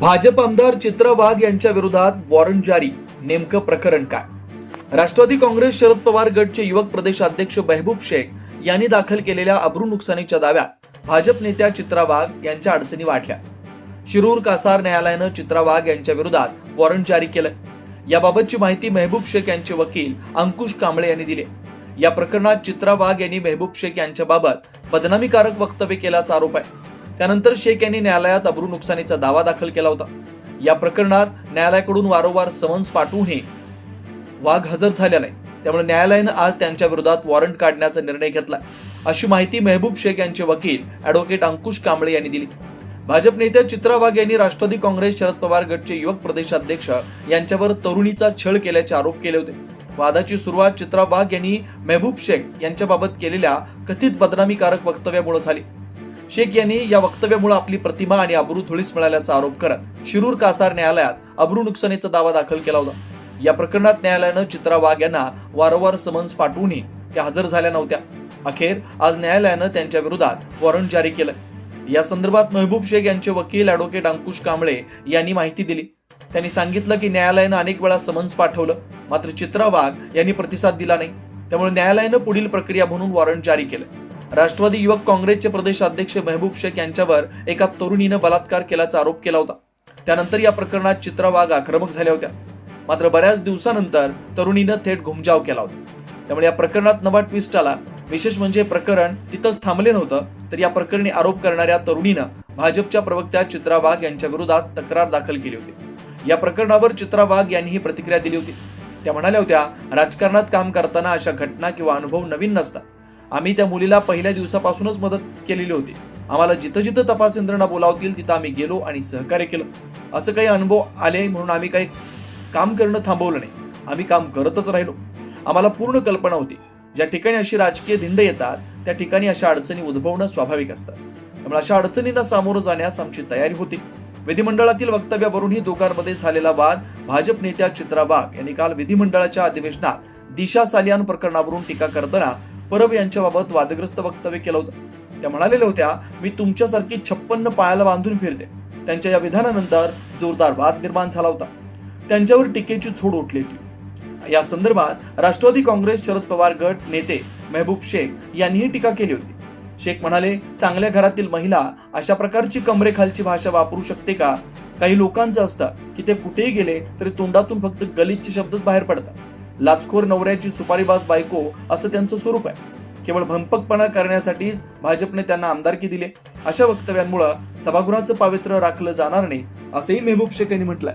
भाजप आमदार चित्रा वाघ यांच्या विरोधात वॉरंट जारी. नेमकं प्रकरण काय? राष्ट्रवादी काँग्रेस शरद पवार गटचे युवक प्रदेशाध्यक्ष बहबूब शेख यांनी दाखल केलेल्या अब्रू नुकसानीच्या दाव्यात भाजप नेत्या चित्रा वाघ यांच्या अडचणी वाढल्या. शिरूर कासार न्यायालयानं चित्रा वाघ यांच्या विरोधात वॉरंट जारी केलं याबाबतची माहिती मेहबूब शेख यांचे वकील अंकुश कांबळे यांनी दिली. या प्रकरणात चित्रा वाघ यांनी मेहबूब शेख यांच्याबाबत बदनामीकारक वक्तव्य केल्याचा आरोप आहे. त्यानंतर शेख यांनी न्यायालयात अब्रू नुकसानीचा दावा दाखल केला होता. या प्रकरणात न्यायालयाकडून वारंवार समन्स पाठवूनही वाघ हजर झाल्या नाही त्यामुळे न्यायालयानं आज त्यांच्या विरोधात वॉरंट काढण्याचा निर्णय घेतला अशी माहिती मेहबूब शेख यांचे वकील अॅडव्होकेट अंकुश कांबळे यांनी दिली. भाजप नेत्या चित्रा वाघ यांनी राष्ट्रवादी काँग्रेस शरद पवार गटचे युवक प्रदेशाध्यक्ष यांच्यावर तरुणीचा छळ केल्याचे आरोप केले होते. वादाची सुरुवात चित्रा वाघ यांनी मेहबूब शेख यांच्याबाबत केलेल्या कथित बदनामीकारक वक्तव्यामुळे झाली. शेख यांनी या वक्तव्यामुळे आपली प्रतिमा आणि अब्रू धुळीस मिळाल्याचा आरोप करत शिरूर कासार न्यायालयात अब्रू नुकसानीचा दावा दाखल केला होता. या प्रकरणात न्यायालयानं चित्रा वाघ यांना वारंवार समन्स पाठवूनही त्या हजर झाल्या नव्हत्या. अखेर आज न्यायालयानं त्यांच्या विरोधात वॉरंट जारी केलं या संदर्भात महबूब शेख यांचे वकील अॅडव्होकेट अंकुश कांबळे यांनी माहिती दिली. त्यांनी सांगितलं की न्यायालयानं अनेक वेळा समन्स पाठवलं मात्र चित्रा वाघ यांनी प्रतिसाद दिला नाही. त्यामुळे न्यायालयानं पुढील प्रक्रिया म्हणून वॉरंट जारी केलं. राष्ट्रवादी युवक काँग्रेसचे प्रदेश अध्यक्ष महबूब शेख यांच्यावर एका तरुणीनं बलात्कार केल्याचा आरोप केला होता. त्यानंतर या प्रकरणात चित्रा वाघ आक्रमक झाल्या होत्या. मात्र बऱ्याच दिवसानंतर तरुणीनं थेट घुमजाव केला होता. त्यामुळे या प्रकरणात नवा ट्विस्ट आला. विशेष म्हणजे प्रकरण तिथंच थांबले नव्हतं तर या प्रकरणी आरोप करणाऱ्या तरुणीनं भाजपच्या प्रवक्त्या चित्रा वाघ यांच्या विरोधात तक्रार दाखल केली होती. या प्रकरणावर चित्रा वाघ यांनी ही प्रतिक्रिया दिली होती. त्या म्हणाल्या होत्या राजकारणात काम करताना अशा घटना किंवा अनुभव नवीन नसतात. आम्ही त्या मुलीला पहिल्या दिवसापासूनच मदत केलेली होती. आम्हाला जिथं जिथं तपास यंत्रणा बोलावतील तिथं आम्ही गेलो आणि सहकार्य केलं. असं काही अनुभव आले म्हणून आम्ही काही काम करणं थांबवलं नाही. आम्ही काम करतच राहिलो. आम्हाला पूर्ण कल्पना होती. ज्या ठिकाणी अशी राजकीय धिंड येतात त्या ठिकाणी अशा अडचणी उद्भवणं स्वाभाविक असतात त्यामुळे अशा अडचणींना सामोरं जाण्यास आमची तयारी होती. विधिमंडळातील वक्तव्यावरूनही दोघांमध्ये झालेला वाद भाजप नेत्या चित्रा वाघ यांनी काल विधिमंडळाच्या अधिवेशनात दिशा सालियान प्रकरणावरून टीका करताना परब यांच्याबाबत वादग्रस्त वक्तव्य केलं होतं. त्या म्हणालेल्या होत्या मी तुमच्यासारखी छप्पन्न पायाला बांधून फिरते. त्यांच्या या विधानानंतर जोरदार वाद निर्माण झाला होता. त्यांच्यावर टीकेची झोड उठली होती. या संदर्भात राष्ट्रवादी काँग्रेस शरद पवार गट नेते मेहबूब शेख यांनीही टीका केली होती. शेख म्हणाले चांगल्या घरातील महिला अशा प्रकारची कमरेखालची भाषा वापरू शकते का? काही लोकांचं असतं की ते कुठेही गेले तरी तोंडातून फक्त गलितचे शब्दच बाहेर पडतात. लाचखोर नवऱ्याची सुपारीबाज बायको असं त्यांचं स्वरूप आहे. केवळ भंपकपणा करण्यासाठीच भाजपने त्यांना आमदारकी दिले. अशा वक्तव्यांमुळे सभागृहाचं पावित्र्य राखलं जाणार नाही असंही मेहबूब शेख यांनी म्हटलंय.